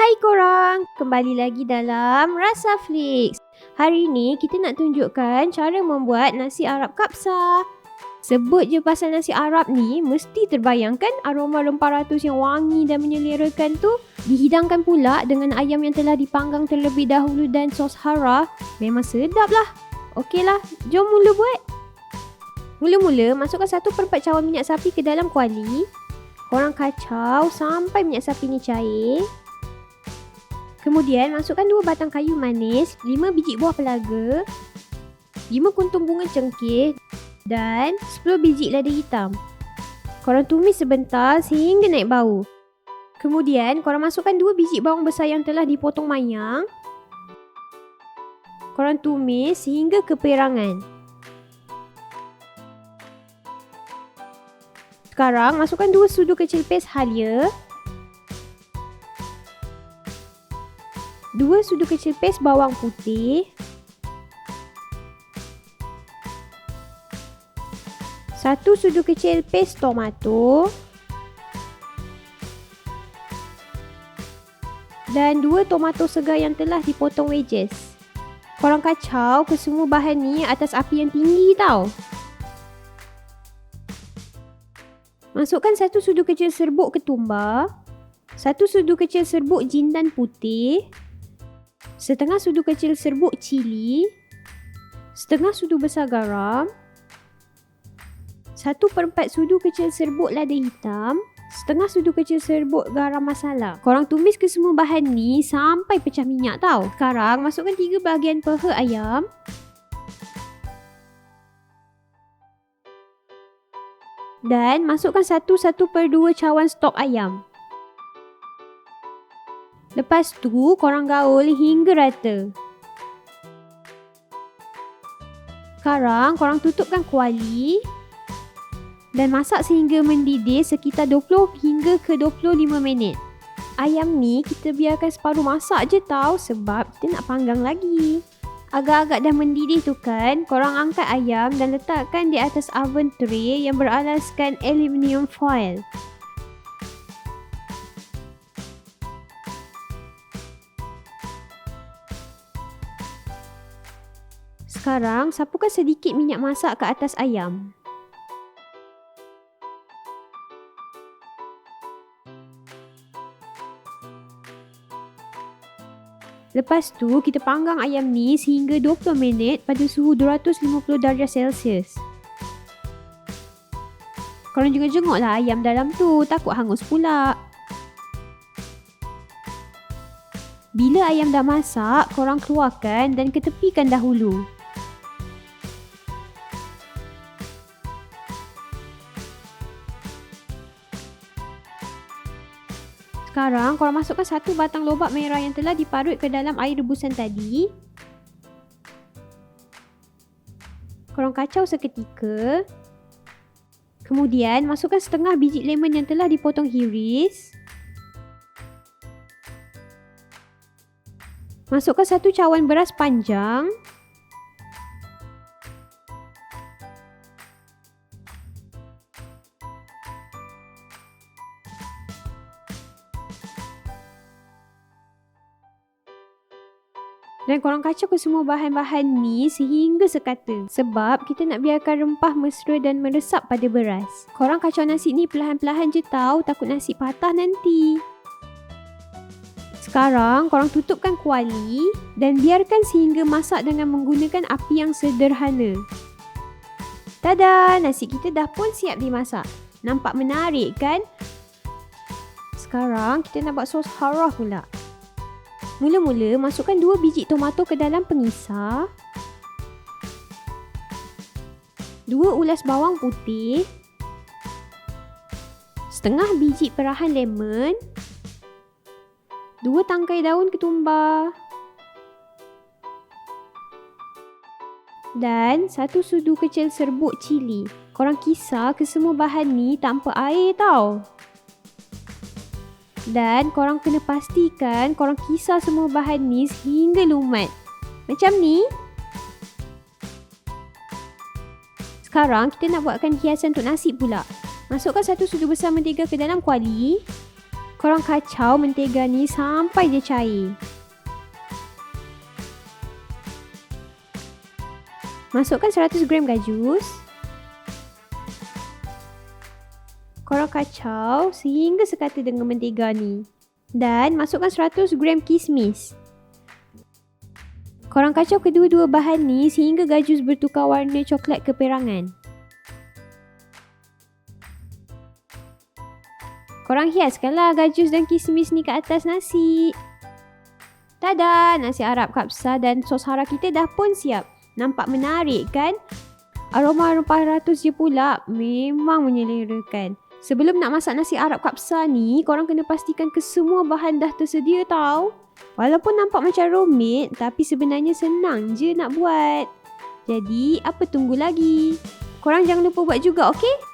Hai korang, kembali lagi dalam Rasa Flix. Hari ni kita nak tunjukkan cara membuat nasi Arab kapsa. Sebut je pasal nasi Arab ni, mesti terbayangkan aroma rempah ratus yang wangi dan menyelerakan tu dihidangkan pula dengan ayam yang telah dipanggang terlebih dahulu dan sos hara. Memang sedap lah. Okeylah, jom mula buat. Mula-mula, masukkan satu perempat cawan minyak sapi ke dalam kuali. Korang kacau sampai minyak sapi ni cair. Kemudian masukkan dua batang kayu manis, lima biji buah pelaga, lima kuntung bunga cengkeh dan sepuluh biji lada hitam. Korang tumis sebentar sehingga naik bau. Kemudian korang masukkan dua biji bawang besar yang telah dipotong mayang. Korang tumis sehingga keperangan. Sekarang masukkan dua sudu kecil pes halia. Dua sudu kecil pes bawang putih. Satu sudu kecil pes tomato. Dan dua tomato segar yang telah dipotong wedges. Korang kacau ke semua bahan ni atas api yang tinggi tau. Masukkan satu sudu kecil serbuk ketumbar, satu sudu kecil serbuk jindan putih, setengah sudu kecil serbuk cili, setengah sudu besar garam, satu perempat sudu kecil serbuk lada hitam, setengah sudu kecil serbuk garam masala. Korang tumis ke semua bahan ni sampai pecah minyak tau. Sekarang masukkan tiga bahagian peha ayam, Dan masukkan satu satu per dua cawan stok ayam. Lepas tu, korang gaul hingga rata. Sekarang, korang tutupkan kuali dan masak sehingga mendidih sekitar 20 hingga ke 25 minit. Ayam ni kita biarkan separuh masak je tau sebab kita nak panggang lagi. Agak-agak dah mendidih tu kan, korang angkat ayam dan letakkan di atas oven tray yang beralaskan aluminium foil. Sekarang, sapukan sedikit minyak masak ke atas ayam. Lepas tu, kita panggang ayam ni sehingga 20 minit pada suhu 250 darjah Celsius. Korang jenguk-jenguklah ayam dalam tu, takut hangus pula. Bila ayam dah masak, korang keluarkan dan ketepikan dahulu. Sekarang korang masukkan satu batang lobak merah yang telah diparut ke dalam air rebusan tadi. Korang kacau seketika. Kemudian masukkan setengah biji lemon yang telah dipotong hiris. Masukkan satu cawan beras panjang. Dan korang kacau semua bahan-bahan ni sehingga sekata. Sebab kita nak biarkan rempah mesra dan meresap pada beras. Korang kacau nasi ni perlahan-perlahan je tau takut nasi patah nanti. Sekarang korang tutupkan kuali dan biarkan sehingga masak dengan menggunakan api yang sederhana. Tada! Nasi kita dah pun siap dimasak. Nampak menarik kan? Sekarang kita nak buat sos harah pula. Mula-mula masukkan dua biji tomato ke dalam pengisar. Dua ulas bawang putih. Setengah biji perahan lemon. Dua tangkai daun ketumbar. Dan satu sudu kecil serbuk cili. Korang kisar ke semua bahan ni tanpa air tau. Dan korang kena pastikan korang kisar semua bahan ni sehingga lumat. Macam ni. Sekarang kita nak buatkan hiasan untuk nasi pula. Masukkan satu sudu besar mentega ke dalam kuali. Korang kacau mentega ni sampai dia cair. Masukkan 100 gram gajus. Korang kacau sehingga sekata dengan mentega ni. Dan masukkan 100 gram kismis. Korang kacau kedua-dua bahan ni sehingga gajus bertukar warna coklat keperangan. Korang hiaskanlah gajus dan kismis ni ke atas nasi. Tada! Nasi Arab kapsa dan sos hara kita dah pun siap. Nampak menarik kan? Aroma rempah ratus je pula. Memang menyelerakan. Sebelum nak masak nasi Arab kapsa ni, korang kena pastikan kesemua bahan dah tersedia tau. Walaupun nampak macam rumit, tapi sebenarnya senang je nak buat. Jadi, apa tunggu lagi? Korang jangan lupa buat juga, okey?